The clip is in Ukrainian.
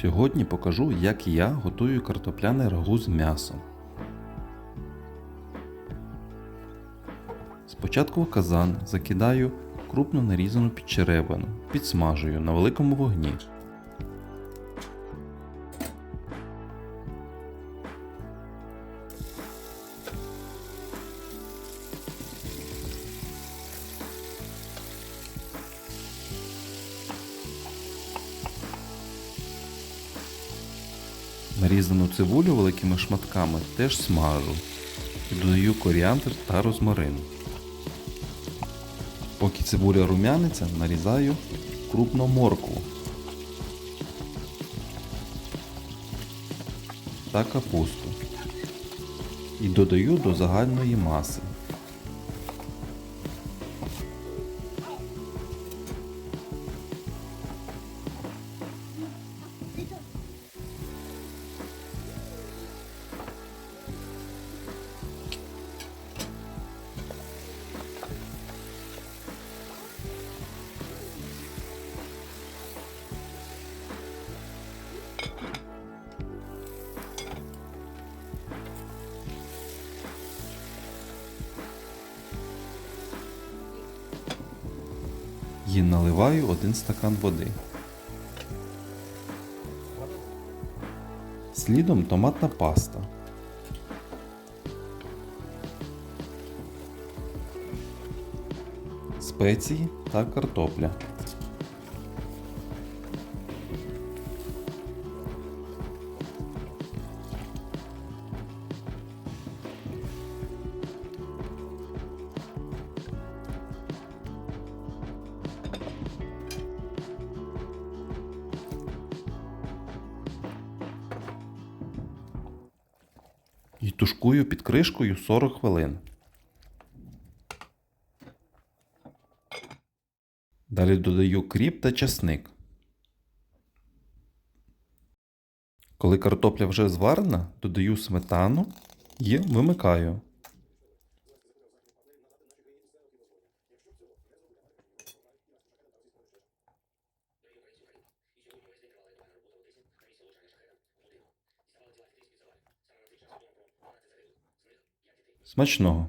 Сьогодні покажу, як я готую картопляне рагу з м'ясом. Спочатку в казан закидаю крупно нарізану підчеревину, підсмажую на великому вогні. Нарізану цибулю великими шматками теж смажу і додаю коріандр та розмарин. Поки цибуля рум'яниться, нарізаю крупно моркву та капусту і додаю до загальної маси. І наливаю один стакан води. Слідом томатна паста. Спеції та картопля. І тушкую під кришкою 40 хвилин. Далі додаю кріп та часник. Коли картопля вже зварена, додаю сметану і вимикаю. Смачного!